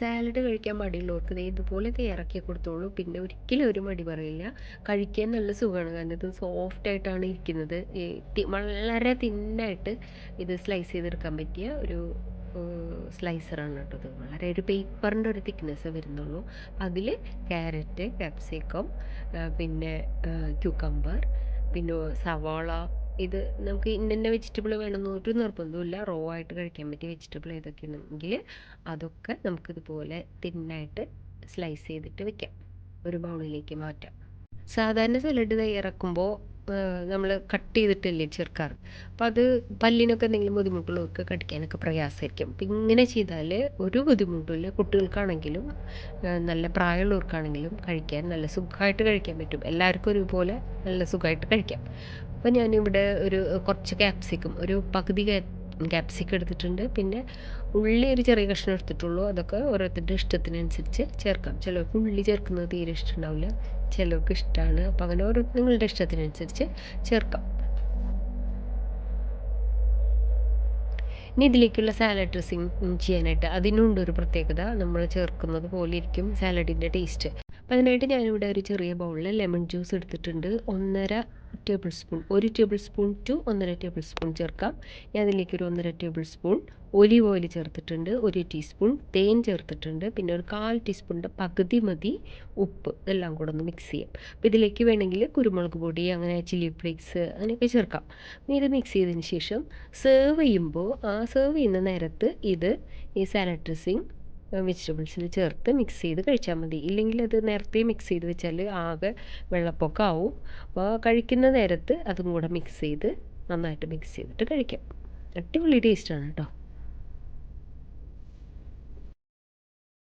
Salad കഴിക്കാൻ മടിയുള്ളവർക്ക് ദേ ഇതുപോലെ ഇറക്കി കൊടുത്തോളൂ. പിന്നെ ഒരിക്കലും ഒരു മടി പറയില്ല. കഴിക്കാൻ നല്ല സുഖമാണ് കാരണം ഇത് സോഫ്റ്റ് ആയിട്ടാണ് ഇരിക്കുന്നത്. വളരെ തിന്നായിട്ട് ഇത് സ്ലൈസ് ചെയ്തെടുക്കാൻ പറ്റിയ ഒരു സ്ലൈസറാണ് കേട്ടോ ഇത്. വളരെ ഒരു പേപ്പറിന്റെ ഒരു തിക്നെസ് വരുന്നുള്ളൂ. അതിൽ ക്യാരറ്റ് കാപ്സിക്കം പിന്നെ ക്യൂക്കമ്പർ പിന്നെ സവാള ഇത് നമുക്ക് ഇന്ന ഇന്ന വെജിറ്റബിൾ വേണമെന്ന് ഒരു നിർബന്ധമില്ല റോ ആയിട്ട് കഴിക്കാൻ പറ്റിയ വെജിറ്റബിൾ ഏതൊക്കെയാണെങ്കിൽ അതൊക്കെ നമുക്കിതുപോലെ തിന്നായിട്ട് സ്ലൈസ് ചെയ്തിട്ട് വെക്കാം. ഒരു ബൗളിലേക്ക് മാറ്റാം. സാധാരണ സലാഡ് തയ്യാറാക്കുമ്പോൾ നമ്മൾ കട്ട് ചെയ്തിട്ടല്ലേ ചേർക്കാറ്? അപ്പം അത് പല്ലിനൊക്കെ എന്തെങ്കിലും ബുദ്ധിമുട്ടുള്ളവർക്ക് കടിക്കാനൊക്കെ പ്രയാസമായിരിക്കും. അപ്പം ഇങ്ങനെ ചെയ്താൽ ഒരു ബുദ്ധിമുട്ടുമില്ല. കുട്ടികൾക്കാണെങ്കിലും നല്ല പ്രായമുള്ളവർക്കാണെങ്കിലും കഴിക്കാൻ നല്ല സുഖമായിട്ട് കഴിക്കാൻ പറ്റും. എല്ലാവർക്കും ഒരുപോലെ നല്ല സുഖമായിട്ട് കഴിക്കാം. അപ്പം ഞാനിവിടെ ഒരു കുറച്ച് ക്യാപ്സിക്കം ഒരു പകുതി ക്യാപ്സിക്കം എടുത്തിട്ടുണ്ട്. പിന്നെ ഉള്ളി ഒരു ചെറിയ കഷ്ണം എടുത്തിട്ടുള്ളൂ. അതൊക്കെ ഓരോരുത്തരുടെ ഇഷ്ടത്തിനനുസരിച്ച് ചേർക്കാം. ചിലർക്ക് ഉള്ളി ചേർക്കുന്നത് തീരെ ഇഷ്ടമുണ്ടാവില്ല. ചിലർക്ക് ഇഷ്ടമാണ് അപ്പോൾ അങ്ങനെ ഓരോ നിങ്ങളുടെ ഇഷ്ടത്തിനനുസരിച്ച് ചേർക്കാം. ഇനി ഇതിലേക്കുള്ള സാലഡ് ഡ്രസ്സിങ് ചെയ്യാനായിട്ട് അതിനുണ്ട് ഒരു പ്രത്യേകത. നമ്മൾ ചേർക്കുന്നത് പോലെ ഇരിക്കും സാലഡിന്റെ ടേസ്റ്റ് അപ്പോൾ അതിനായിട്ട് ഞാനിവിടെ ഒരു ചെറിയ ബൗളിൽ ലെമൺ ജ്യൂസ് എടുത്തിട്ടുണ്ട്. ഒന്നര ടേബിൾ സ്പൂൺ ഒരു ടേബിൾ സ്പൂൺ ടു ഒന്നര ടേബിൾ സ്പൂൺ ചേർക്കാം. ഞാൻ അതിലേക്ക് ഒരു ഒന്നര ടേബിൾ സ്പൂൺ ഒലിവ് ഓയിൽ ചേർത്തിട്ടുണ്ട്. ഒരു ടീസ്പൂൺ തേൻ ചേർത്തിട്ടുണ്ട്. പിന്നെ ഒരു കാൽ ടീസ്പൂണിന്റെ പകുതി മതി ഉപ്പ്. ഇതെല്ലാം കൂടെ ഒന്ന് മിക്സ് ചെയ്യാം. അപ്പോൾ ഇതിലേക്ക് വേണമെങ്കിൽ കുരുമുളക് പൊടി അങ്ങനെ ചില്ലി ഫ്ലേക്സ് അങ്ങനെയൊക്കെ ചേർക്കാം. ഇത് മിക്സ് ചെയ്തതിന് ശേഷം സെർവ് ചെയ്യുമ്പോൾ ആ സെർവ് ചെയ്യുന്ന നേരത്ത് ഇത് ഈ ഡ്രസ്സിങ് വെജിറ്റബിൾസിൽ ചേർത്ത് മിക്സ് ചെയ്ത് കഴിച്ചാൽ മതി. ഇല്ലെങ്കിൽ അത് നേരത്തെ മിക്സ് ചെയ്ത് വെച്ചാൽ ആകെ വെള്ളപ്പൊക്കം ആവും അപ്പോൾ കഴിക്കുന്ന നേരത്ത് അതും കൂടെ മിക്സ് ചെയ്ത് നന്നായിട്ട് മിക്സ് ചെയ്തിട്ട് കഴിക്കാം. അടിപൊളി ടേസ്റ്റാണ് കേട്ടോ